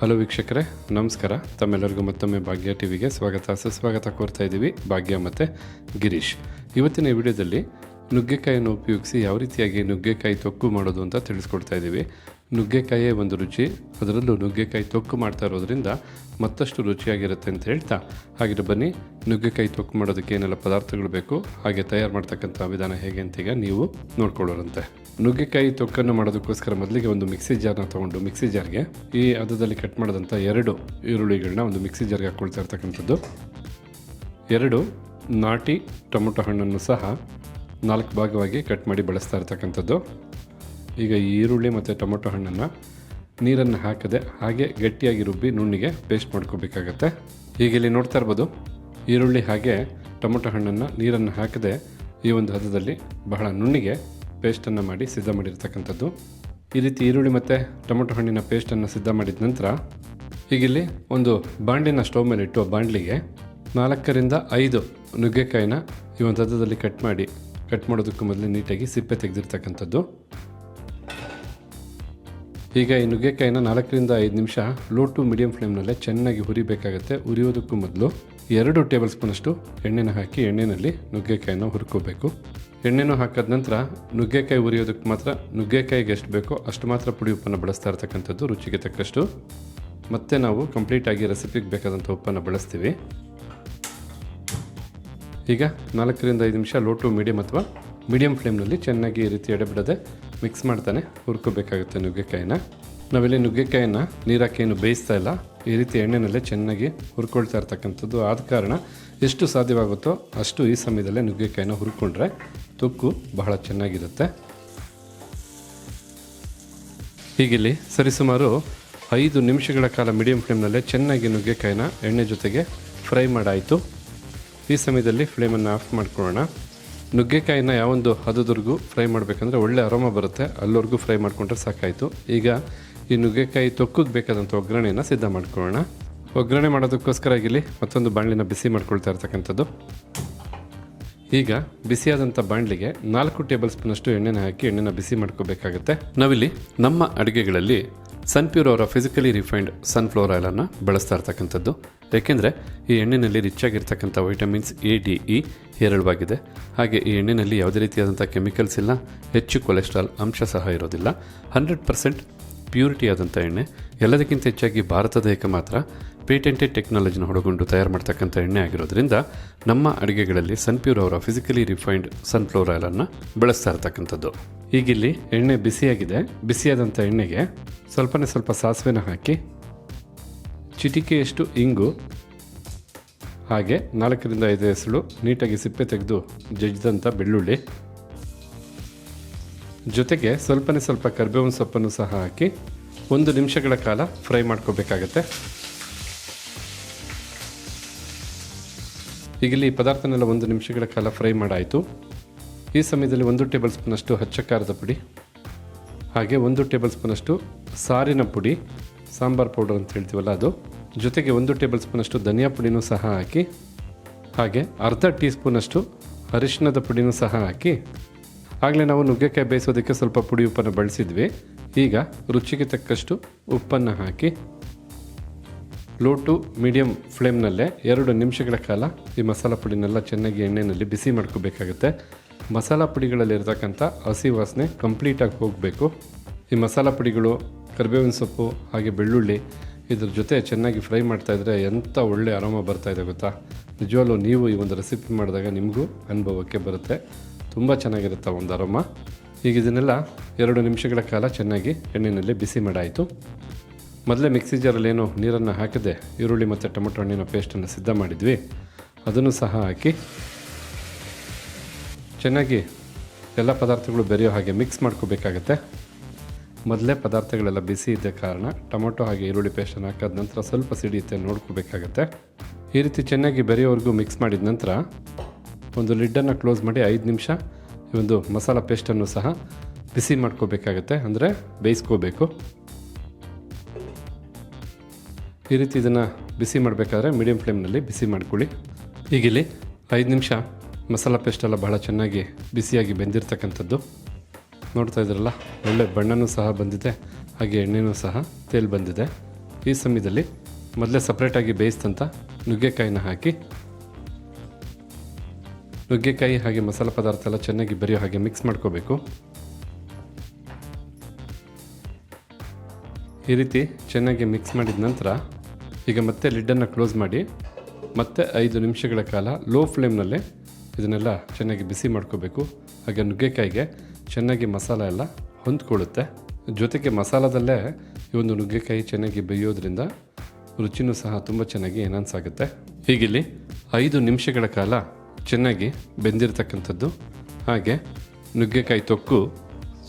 Hello ವೀಕ್ಷಕರೇ, ನಮಸ್ಕಾರ. ತಮ್ಮೆಲ್ಲರಿಗೂ ಮತ್ತೊಮ್ಮೆ ಭಾಗ್ಯ ಟಿವಿಗೆ ಸ್ವಾಗತ. ಸುಸ್ವಾಗತ ಕೋರ್ತಾ ಇದ್ದೀವಿ ಭಾಗ್ಯ ಮತ್ತು ಗಿರೀಶ್. ಇವತ್ತಿನ ವಿಡಿಯೋದಲ್ಲಿ ನುಗ್ಗೆಕಾಯಿಯನ್ನು ಉಪಯೋಗಿಸಿ ಯಾವ ರೀತಿಯಾಗಿ ನುಗ್ಗೆಕಾಯಿ ತೊಕ್ಕು ಮಾಡೋದು ಅಂತ ತಿಳಿಸ್ಕೊಡ್ತಾ ಇದ್ದೀವಿ. ನುಗ್ಗೆಕಾಯೇ ಒಂದು ರುಚಿ. ಅದರಲ್ಲೂ ನುಗ್ಗೆಕಾಯಿ ತೊಕ್ಕು ಮಾಡ್ತಾ ಇರೋದ್ರಿಂದ ಮತ್ತಷ್ಟು ರುಚಿಯಾಗಿರುತ್ತೆ ಅಂತ ಹೇಳ್ತಾ. ಹಾಗೆ ಬನ್ನಿ, ನುಗ್ಗೆಕಾಯಿ ತೊಕ್ಕು ಮಾಡೋದಕ್ಕೆ ಏನೆಲ್ಲ ಪದಾರ್ಥಗಳು ಬೇಕು, ಹಾಗೆ ತಯಾರು ಮಾಡ್ತಕ್ಕಂಥ ವಿಧಾನ ಹೇಗೆ ಅಂತೀಗ ನೀವು ನೋಡ್ಕೊಳ್ಳೋರಂತೆ. ನುಗ್ಗೆಕಾಯಿ ತೊಕ್ಕನ್ನು ಮಾಡೋದಕ್ಕೋಸ್ಕರ ಮೊದಲಿಗೆ ಒಂದು ಮಿಕ್ಸಿ ಜಾರ್ನ ತೊಗೊಂಡು, ಮಿಕ್ಸಿ ಜಾರ್ಗೆ ಈ ಹದದಲ್ಲಿ ಕಟ್ ಮಾಡಿದಂಥ ಎರಡು ಈರುಳ್ಳಿಗಳನ್ನ ಒಂದು ಮಿಕ್ಸಿ ಜಾರ್ಗೆ ಹಾಕ್ಕೊಳ್ತಾ ಇರ್ತಕ್ಕಂಥದ್ದು. ಎರಡು ನಾಟಿ ಟೊಮೊಟೊ ಹಣ್ಣನ್ನು ಸಹ ನಾಲ್ಕು ಭಾಗವಾಗಿ ಕಟ್ ಮಾಡಿ ಬಳಸ್ತಾ ಇರ್ತಕ್ಕಂಥದ್ದು. ಈಗ ಈ ಈರುಳ್ಳಿ ಮತ್ತು ಟೊಮೊಟೊ ಹಣ್ಣನ್ನು ನೀರನ್ನು ಹಾಕದೆ ಹಾಗೆ ಗಟ್ಟಿಯಾಗಿ ರುಬ್ಬಿ ನುಣ್ಣಿಗೆ ಪೇಸ್ಟ್ ಮಾಡ್ಕೋಬೇಕಾಗತ್ತೆ. ಈಗ ಇಲ್ಲಿ ನೋಡ್ತಾ ಇರ್ಬೋದು, ಈರುಳ್ಳಿ ಹಾಗೆ ಟೊಮೊಟೊ ಹಣ್ಣನ್ನು ನೀರನ್ನು ಹಾಕದೆ ಈ ಒಂದು ಹದದಲ್ಲಿ ಬಹಳ ನುಣ್ಣಿಗೆ ಪೇಸ್ಟನ್ನು ಮಾಡಿ ಸಿದ್ಧ ಮಾಡಿರ್ತಕ್ಕಂಥದ್ದು. ಈ ರೀತಿ ಈರುಳ್ಳಿ ಮತ್ತು ಟೊಮೊಟೊ ಹಣ್ಣಿನ ಪೇಸ್ಟನ್ನು ಸಿದ್ಧ ಮಾಡಿದ ನಂತರ ಈಗಿಲ್ಲಿ ಒಂದು ಬಾಂಡಿನ ಸ್ಟವ್ ಮೇಲೆ ಇಟ್ಟು ಆ ಬಾಂಡ್ಲಿಗೆ ನಾಲ್ಕರಿಂದ ಐದು ನುಗ್ಗೆಕಾಯಿನ ಈ ಒಂದು ಹದದಲ್ಲಿ ಕಟ್ ಮಾಡಿ, ಕಟ್ ಮಾಡೋದಕ್ಕೂ ಮೊದಲು ನೀಟಾಗಿ ಸಿಪ್ಪೆ ತೆಗೆದಿರ್ತಕ್ಕಂಥದ್ದು. ಈಗ ಈ ನುಗ್ಗೆಕಾಯಿನ ನಾಲ್ಕರಿಂದ ಐದು ನಿಮಿಷ ಲೋ ಟು ಮೀಡಿಯಂ ಫ್ಲೇಮ್ನಲ್ಲೇ ಚೆನ್ನಾಗಿ ಹುರಿಬೇಕಾಗತ್ತೆ. ಉರಿಯೋದಕ್ಕೂ ಮೊದಲು ಎರಡು ಟೇಬಲ್ ಸ್ಪೂನಷ್ಟು ಎಣ್ಣೆನ ಹಾಕಿ ಎಣ್ಣೆಯಲ್ಲಿ ನುಗ್ಗೆಕಾಯಿನ ಹುರ್ಕೋಬೇಕು. ಎಣ್ಣೆನೂ ಹಾಕಿದ ನಂತರ ನುಗ್ಗೆಕಾಯಿ ಉರಿಯೋದಕ್ಕೆ ಮಾತ್ರ ನುಗ್ಗೆಕಾಯಿಗೆ ಎಷ್ಟು ಬೇಕೋ ಅಷ್ಟು ಮಾತ್ರ ಪುಡಿ ಉಪ್ಪನ್ನು ಬಳಸ್ತಾ ಇರ್ತಕ್ಕಂಥದ್ದು ರುಚಿಗೆ ತಕ್ಕಷ್ಟು. ಮತ್ತೆ ನಾವು ಕಂಪ್ಲೀಟಾಗಿ ರೆಸಿಪಿಗೆ ಬೇಕಾದಂಥ ಉಪ್ಪನ್ನು ಬಳಸ್ತೀವಿ. ಈಗ ನಾಲ್ಕರಿಂದ ಐದು ನಿಮಿಷ ಲೋ ಟು ಮೀಡಿಯಮ್ ಅಥವಾ ಮೀಡಿಯಂ ಫ್ಲೇಮ್ನಲ್ಲಿ ಚೆನ್ನಾಗಿ ಈ ರೀತಿ ಎಡೆಬಿಡದೆ ಮಿಕ್ಸ್ ಮಾಡ್ತಾನೆ ಹುರ್ಕೋಬೇಕಾಗುತ್ತೆ ನುಗ್ಗೆಕಾಯಿನ. ನಾವಿಲ್ಲಿ ನುಗ್ಗೆಕಾಯಿನ ನೀರಾಕೇನು ಬೇಯಿಸ್ತಾ ಇಲ್ಲ. ಈ ರೀತಿ ಎಣ್ಣೆನಲ್ಲೇ ಚೆನ್ನಾಗಿ ಹುರ್ಕೊಳ್ತಾ ಇರ್ತಕ್ಕಂಥದ್ದು. ಆದ ಕಾರಣ ಎಷ್ಟು ಸಾಧ್ಯವಾಗುತ್ತೋ ಅಷ್ಟು ಈ ಸಮಯದಲ್ಲೇ ನುಗ್ಗೆಕಾಯಿನ ಹುರ್ಕೊಂಡ್ರೆ ತುಕ್ಕು ಬಹಳ ಚೆನ್ನಾಗಿರುತ್ತೆ. ಹೀಗಿಲ್ಲಿ ಸರಿಸುಮಾರು ಐದು ನಿಮಿಷಗಳ ಕಾಲ ಮೀಡಿಯಂ ಫ್ಲೇಮ್ನಲ್ಲೇ ಚೆನ್ನಾಗಿ ನುಗ್ಗೆಕಾಯಿನ ಎಣ್ಣೆ ಜೊತೆಗೆ ಫ್ರೈ ಮಾಡಾಯಿತು. ಈ ಸಮಯದಲ್ಲಿ ಫ್ಲೇಮನ್ನು ಆಫ್ ಮಾಡ್ಕೊಳ್ಳೋಣ. ನುಗ್ಗೆಕಾಯಿನ ಯಾವೊಂದು ಹದದವರೆಗೂ ಫ್ರೈ ಮಾಡಬೇಕಂದ್ರೆ ಒಳ್ಳೆ ಅರೋಮ ಬರುತ್ತೆ. ಅಲ್ಲಿವರೆಗೂ ಫ್ರೈ ಮಾಡಿಕೊಂಡ್ರೆ ಸಾಕಾಯಿತು. ಈಗ ಈ ನುಗ್ಗೆಕಾಯಿ ತೊಕ್ಕಿಗೆ ಬೇಕಾದಂಥ ಒಗ್ಗರಣೆಯನ್ನು ಸಿದ್ಧ ಮಾಡ್ಕೊಳ್ಳೋಣ. ಒಗ್ಗರಣೆ ಮಾಡೋದಕ್ಕೋಸ್ಕರ ಇಲ್ಲಿ ಮತ್ತೊಂದು ಬಾಣಲಿನ ಬಿಸಿ ಮಾಡ್ಕೊಳ್ತಾ ಇರ್ತಕ್ಕಂಥದ್ದು. ಈಗ ಬಿಸಿಯಾದಂಥ ಬಾಣಲಿಗೆ ನಾಲ್ಕು ಟೇಬಲ್ ಸ್ಪೂನಷ್ಟು ಎಣ್ಣೆನ ಹಾಕಿ ಎಣ್ಣೆನ ಬಿಸಿ ಮಾಡ್ಕೋಬೇಕಾಗುತ್ತೆ. ನಾವಿಲ್ಲಿ ನಮ್ಮ ಅಡುಗೆಗಳಲ್ಲಿ ಸನ್ಪ್ಯೂರ್ ಅವರ ಫಿಸಿಕಲಿ ರಿಫೈನ್ಡ್ ಸನ್ಫ್ಲವರ್ ಆಯಿಲನ್ನು ಬಳಸ್ತಾ ಇರ್ತಕ್ಕಂಥದ್ದು. ಏಕೆಂದರೆ ಈ ಎಣ್ಣೆಯಲ್ಲಿ ರಿಚ್ ಆಗಿರ್ತಕ್ಕಂಥ ವೈಟಮಿನ್ಸ್ ಎ ಡಿ ಇ ಹೇರಳವಾಗಿದೆ. ಹಾಗೆ ಈ ಎಣ್ಣೆಯಲ್ಲಿ ಯಾವುದೇ ರೀತಿಯಾದಂಥ ಕೆಮಿಕಲ್ಸ್ ಇಲ್ಲ, ಹೆಚ್ಚು ಕೊಲೆಸ್ಟ್ರಾಲ್ ಅಂಶ ಸಹ ಇರೋದಿಲ್ಲ. ಹಂಡ್ರೆಡ್ ಪರ್ಸೆಂಟ್ ಪ್ಯೂರಿಟಿ ಆದಂಥ ಎಣ್ಣೆ, ಎಲ್ಲದಕ್ಕಿಂತ ಹೆಚ್ಚಾಗಿ ಭಾರತ ದೇಹಕ್ಕೆ ಮಾತ್ರ ಪೇಟೆಂಟೆಡ್ ಟೆಕ್ನಾಲಜಿನ ಹೊಡಗೊಂಡು ತಯಾರು ಮಾಡ್ತಕ್ಕಂಥ ಎಣ್ಣೆ ಆಗಿರೋದ್ರಿಂದ ನಮ್ಮ ಅಡುಗೆಗಳಲ್ಲಿ ಸನ್ಪ್ಯೂರ್ ಅವರ ಫಿಸಿಕಲಿ ರಿಫೈನ್ಡ್ ಸನ್ಫ್ಲವರ್ ಆಯಿಲನ್ನು ಬಳಸ್ತಾ ಇರ್ತಕ್ಕಂಥದ್ದು. ಈಗಿಲ್ಲಿ ಎಣ್ಣೆ ಬಿಸಿಯಾಗಿದೆ. ಬಿಸಿಯಾದಂಥ ಎಣ್ಣೆಗೆ ಸ್ವಲ್ಪನೇ ಸ್ವಲ್ಪ ಸಾಸಿವೆನ ಹಾಕಿ ಚಿಟಿಕೆಯಷ್ಟು ಇಂಗು, ಹಾಗೆ ನಾಲ್ಕರಿಂದ ಐದು ಹೆಸಳು ನೀಟಾಗಿ ಸಿಪ್ಪೆ ತೆಗೆದು ಜಜ್ಜಿದಂಥ ಬೆಳ್ಳುಳ್ಳಿ ಜೊತೆಗೆ ಸ್ವಲ್ಪನೇ ಸ್ವಲ್ಪ ಕರ್ಬೇವಿನ ಸೊಪ್ಪನ್ನು ಸಹ ಹಾಕಿ ಒಂದು ನಿಮಿಷಗಳ ಕಾಲ ಫ್ರೈ ಮಾಡ್ಕೋಬೇಕಾಗತ್ತೆ. ಈಗಲಿ ಈ ಪದಾರ್ಥನೆಲ್ಲ ಒಂದು ನಿಮಿಷಗಳ ಕಾಲ ಫ್ರೈ ಮಾಡಾಯಿತು. ಈ ಸಮಯದಲ್ಲಿ ಒಂದು ಟೇಬಲ್ ಸ್ಪೂನಷ್ಟು ಹಚ್ಚ ಪುಡಿ, ಹಾಗೆ ಒಂದು ಟೇಬಲ್ ಸ್ಪೂನಷ್ಟು ಸಾರಿನ ಪುಡಿ, ಸಾಂಬಾರ್ ಪೌಡರ್ ಅಂತ ಹೇಳ್ತೀವಲ್ಲ ಅದು. ಜೊತೆಗೆ ಒಂದು ಟೇಬಲ್ ಸ್ಪೂನಷ್ಟು ಧನಿಯಾ ಪುಡಿನೂ ಸಹ ಹಾಕಿ, ಹಾಗೆ ಅರ್ಧ ಟೀ ಸ್ಪೂನಷ್ಟು ಅರಿಶಿಣದ ಪುಡಿನೂ ಸಹ ಹಾಕಿ ಆಗಲೇ ನಾವು ನುಗ್ಗೆಕಾಯಿ ಬೇಯಿಸೋದಕ್ಕೆ ಸ್ವಲ್ಪ ಪುಡಿ ಉಪ್ಪನ್ನು ಬಳಸಿದ್ವಿ. ಈಗ ರುಚಿಗೆ ತಕ್ಕಷ್ಟು ಉಪ್ಪನ್ನು ಹಾಕಿ ಲೋ ಟು ಮೀಡಿಯಂ ಫ್ಲೇಮ್ನಲ್ಲೇ ಎರಡು ನಿಮಿಷಗಳ ಕಾಲ ಈ ಮಸಾಲ ಪುಡಿನೆಲ್ಲ ಚೆನ್ನಾಗಿ ಎಣ್ಣೆಯಲ್ಲಿ ಬಿಸಿ ಮಾಡ್ಕೋಬೇಕಾಗುತ್ತೆ. ಮಸಾಲ ಪುಡಿಗಳಲ್ಲಿರ್ತಕ್ಕಂಥ ಹಸಿ ವಾಸನೆ ಕಂಪ್ಲೀಟಾಗಿ ಹೋಗಬೇಕು. ಈ ಮಸಾಲ ಪುಡಿಗಳು, ಕರಿಬೇವಿನ ಸೊಪ್ಪು, ಹಾಗೆ ಬೆಳ್ಳುಳ್ಳಿ, ಇದ್ರ ಜೊತೆ ಚೆನ್ನಾಗಿ ಫ್ರೈ ಮಾಡ್ತಾಯಿದ್ರೆ ಎಂಥ ಒಳ್ಳೆ ಆರಾಮ ಬರ್ತಾಯಿದೆ ಗೊತ್ತಾ? ನಿಜವಾಗ್ಲೂ ನೀವು ಈ ಒಂದು ರೆಸಿಪಿ ಮಾಡಿದಾಗ ನಿಮಗೂ ಅನುಭವಕ್ಕೆ ಬರುತ್ತೆ. ತುಂಬ ಚೆನ್ನಾಗಿರುತ್ತೆ ಒಂದು ಅರೋಮ ಈಗ ಇದನ್ನೆಲ್ಲ ಎರಡು ನಿಮಿಷಗಳ ಕಾಲ ಚೆನ್ನಾಗಿ ಎಣ್ಣೆಯಲ್ಲಿ ಬಿಸಿ ಮಾಡಾಯಿತು. ಮೊದಲೇ ಮಿಕ್ಸಿ ಜಾರಲ್ಲಿ ಏನು ನೀರನ್ನು ಹಾಕದೆ, ಈರುಳ್ಳಿ ಮತ್ತು ಟೊಮೊಟೊ ಹಣ್ಣಿನ ಪೇಸ್ಟನ್ನು ಸಿದ್ಧ ಮಾಡಿದ್ವಿ. ಅದನ್ನು ಸಹ ಹಾಕಿ ಚೆನ್ನಾಗಿ ಎಲ್ಲ ಪದಾರ್ಥಗಳು ಬೆರೆಯೋ ಹಾಗೆ ಮಿಕ್ಸ್ ಮಾಡ್ಕೋಬೇಕಾಗತ್ತೆ. ಮೊದಲೇ ಪದಾರ್ಥಗಳೆಲ್ಲ ಬಿಸಿ ಇದ್ದ ಕಾರಣ ಟೊಮೊಟೊ ಹಾಗೆ ಈರುಳ್ಳಿ ಪೇಸ್ಟನ್ನು ಹಾಕಾದ ನಂತರ ಸ್ವಲ್ಪ ಸಿಡಿಯುತ್ತೆ ನೋಡ್ಕೋಬೇಕಾಗತ್ತೆ. ಈ ರೀತಿ ಚೆನ್ನಾಗಿ ಬೆರೆಯೋವರೆಗೂ ಮಿಕ್ಸ್ ಮಾಡಿದ ನಂತರ ಒಂದು ಲಿಡ್ಡನ್ನು ಕ್ಲೋಸ್ ಮಾಡಿ ಐದು ನಿಮಿಷ ಈ ಒಂದು ಮಸಾಲ ಪೇಸ್ಟನ್ನು ಸಹ ಬಿಸಿ ಮಾಡ್ಕೋಬೇಕಾಗತ್ತೆ, ಅಂದರೆ ಬೇಯಿಸ್ಕೋಬೇಕು. ಈ ರೀತಿ ಇದನ್ನು ಬಿಸಿ ಮಾಡಬೇಕಾದ್ರೆ ಮೀಡಿಯಂ ಫ್ಲೇಮ್ನಲ್ಲಿ ಬಿಸಿ ಮಾಡ್ಕೊಳ್ಳಿ. ಈಗಿಲ್ಲಿ ಐದು ನಿಮಿಷ ಮಸಾಲ ಪೇಸ್ಟೆಲ್ಲ ಬಹಳ ಚೆನ್ನಾಗಿ ಬಿಸಿಯಾಗಿ ಬೆಂದಿರ್ತಕ್ಕಂಥದ್ದು. ನೋಡ್ತಾ ಇದ್ರಲ್ಲ ಒಳ್ಳೆ ಬಣ್ಣನೂ ಸಹ ಬಂದಿದೆ, ಹಾಗೆ ಎಣ್ಣೆನೂ ಸಹ ತೇಲ್ ಬಂದಿದೆ. ಈ ಸಮಯದಲ್ಲಿ ಮೊದಲೇ ಸಪ್ರೇಟಾಗಿ ಬೇಯಿಸಿದಂಥ ನುಗ್ಗೆಕಾಯಿನ ಹಾಕಿ ನುಗ್ಗೆಕಾಯಿ ಹಾಗೆ ಮಸಾಲೆ ಪದಾರ್ಥ ಎಲ್ಲ ಚೆನ್ನಾಗಿ ಬೆರೆಯೋ ಹಾಗೆ ಮಿಕ್ಸ್ ಮಾಡ್ಕೋಬೇಕು. ಈ ರೀತಿ ಚೆನ್ನಾಗಿ ಮಿಕ್ಸ್ ಮಾಡಿದ ನಂತರ ಈಗ ಮತ್ತೆ ಲಿಡ್ಡನ್ನು ಕ್ಲೋಸ್ ಮಾಡಿ ಮತ್ತೆ ಐದು ನಿಮಿಷಗಳ ಕಾಲ ಲೋ ಫ್ಲೇಮ್ನಲ್ಲಿ ಇದನ್ನೆಲ್ಲ ಚೆನ್ನಾಗಿ ಬಿಸಿ ಮಾಡ್ಕೋಬೇಕು. ಹಾಗೆ ನುಗ್ಗೆಕಾಯಿಗೆ ಚೆನ್ನಾಗಿ ಮಸಾಲ ಎಲ್ಲ ಹೊಂದ್ಕೊಳ್ಳುತ್ತೆ. ಜೊತೆಗೆ ಮಸಾಲದಲ್ಲೇ ಈ ಒಂದು ನುಗ್ಗೆಕಾಯಿ ಚೆನ್ನಾಗಿ ಬೇಯೋದ್ರಿಂದ ರುಚಿನೂ ಸಹ ತುಂಬ ಚೆನ್ನಾಗಿ ಎನ್ಹಾನ್ಸ್ ಆಗುತ್ತೆ. ಹೀಗಿಲ್ಲಿ ಐದು ನಿಮಿಷಗಳ ಕಾಲ ಚೆನ್ನಾಗಿ ಬೆಂದಿರತಕ್ಕಂಥದ್ದು, ಹಾಗೆ ನುಗ್ಗೆಕಾಯಿ ತೊಕ್ಕು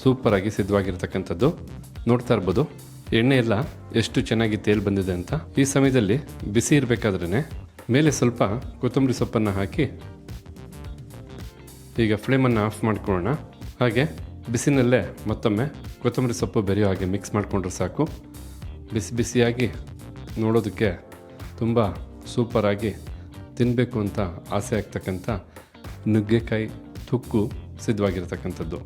ಸೂಪರಾಗಿ ಸಿದ್ಧವಾಗಿರ್ತಕ್ಕಂಥದ್ದು. ನೋಡ್ತಾ ಇರ್ಬೋದು, ಎಣ್ಣೆ ಎಲ್ಲ ಎಷ್ಟು ಚೆನ್ನಾಗಿ ತೇಲ್ ಬಂದಿದೆ ಅಂತ. ಈ ಸಮಯದಲ್ಲಿ ಬಿಸಿ ಇರಬೇಕಾದ್ರೇ ಮೇಲೆ ಸ್ವಲ್ಪ ಕೊತ್ತಂಬರಿ ಸೊಪ್ಪನ್ನು ಹಾಕಿ ಈಗ ಫ್ಲೇಮನ್ನು ಆಫ್ ಮಾಡ್ಕೊಳ್ಳೋಣ. ಹಾಗೆ ಬಿಸಿನಲ್ಲೇ ಮತ್ತೊಮ್ಮೆ ಕೊತ್ತಂಬರಿ ಸೊಪ್ಪು ಬೆರೆಯೋ ಹಾಗೆ ಮಿಕ್ಸ್ ಮಾಡಿಕೊಂಡ್ರೆ ಸಾಕು. ಬಿಸಿ ಬಿಸಿಯಾಗಿ ನೋಡೋದಕ್ಕೆ ತುಂಬ ಸೂಪರಾಗಿ ತಿನ್ನಬೇಕು ಅಂತ ಆಸೆ ಆಗ್ತಕ್ಕಂಥ ನುಗ್ಗೆಕಾಯಿ ತುಕ್ಕು ಸಿದ್ಧವಾಗಿರ್ತಕ್ಕಂಥದ್ದು.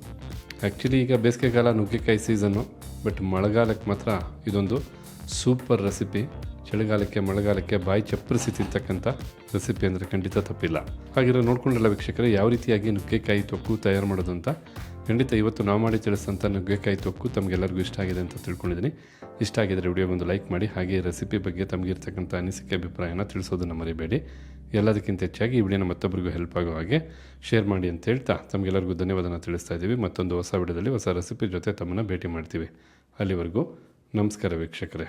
ಆ್ಯಕ್ಚುಲಿ ಈಗ ಬೇಸಿಗೆಗಾಲ ನುಗ್ಗೆಕಾಯಿ ಸೀಸನ್ನು ಬಟ್ ಮಳೆಗಾಲಕ್ಕೆ ಮಾತ್ರ ಇದೊಂದು ಸೂಪರ್ ರೆಸಿಪಿ ಚಳಿಗಾಲಕ್ಕೆ, ಮಳೆಗಾಲಕ್ಕೆ ಬಾಯಿ ಚಪ್ಪರಿಸಿ ತಿಂತಕ್ಕಂಥ ರೆಸಿಪಿ ಅಂದರೆ ಖಂಡಿತ ತಪ್ಪಿಲ್ಲ. ಹಾಗಿರೋ ನೋಡ್ಕೊಂಡಲ್ಲ ವೀಕ್ಷಕರೇ, ಯಾವ ರೀತಿಯಾಗಿ ನುಗ್ಗೆಕಾಯಿ ತೊಕ್ಕು ತಯಾರು ಮಾಡೋದು ಅಂತ ಖಂಡಿತ ಇವತ್ತು ನಾವು ಮಾಡಿ ತಿಳಿಸಂತ ನುಗ್ಗೆಕಾಯಿ ತೊಕ್ಕು ತಮಗೆಲ್ಲರಿಗೂ ಇಷ್ಟ ಆಗಿದೆ ಅಂತ ತಿಳ್ಕೊಂಡಿದ್ದೀನಿ. ಇಷ್ಟ ಆಗಿದರೆ ವಿಡಿಯೋ ಒಂದು ಲೈಕ್ ಮಾಡಿ, ಹಾಗೆ ರೆಸಿಪಿ ಬಗ್ಗೆ ತಮಗಿರ್ತಕ್ಕಂಥ ಅನಿಸಿಕೆ, ಅಭಿಪ್ರಾಯನ ತಿಳಿಸೋದನ್ನು ಮರಿಬೇಡಿ. ಎಲ್ಲದಕ್ಕಿಂತ ಹೆಚ್ಚಾಗಿ ಈ ವಿಡಿಯೋನ ಮತ್ತೊಬ್ಬರಿಗೂ ಹೆಲ್ಪ್ ಆಗೋ ಹಾಗೆ ಶೇರ್ ಮಾಡಿ ಅಂತ ಹೇಳ್ತಾ ತಮಗೆಲ್ಲರಿಗೂ ಧನ್ಯವಾದನ ತಿಳಿಸ್ತಾ ಇದ್ದೀವಿ. ಮತ್ತೊಂದು ಹೊಸ ವಿಡಿಯೋದಲ್ಲಿ ಹೊಸ ರೆಸಿಪಿ ಜೊತೆ ತಮ್ಮನ್ನು ಭೇಟಿ ಮಾಡ್ತೀವಿ. ಅಲ್ಲಿವರೆಗೂ ನಮಸ್ಕಾರ ವೀಕ್ಷಕರೇ.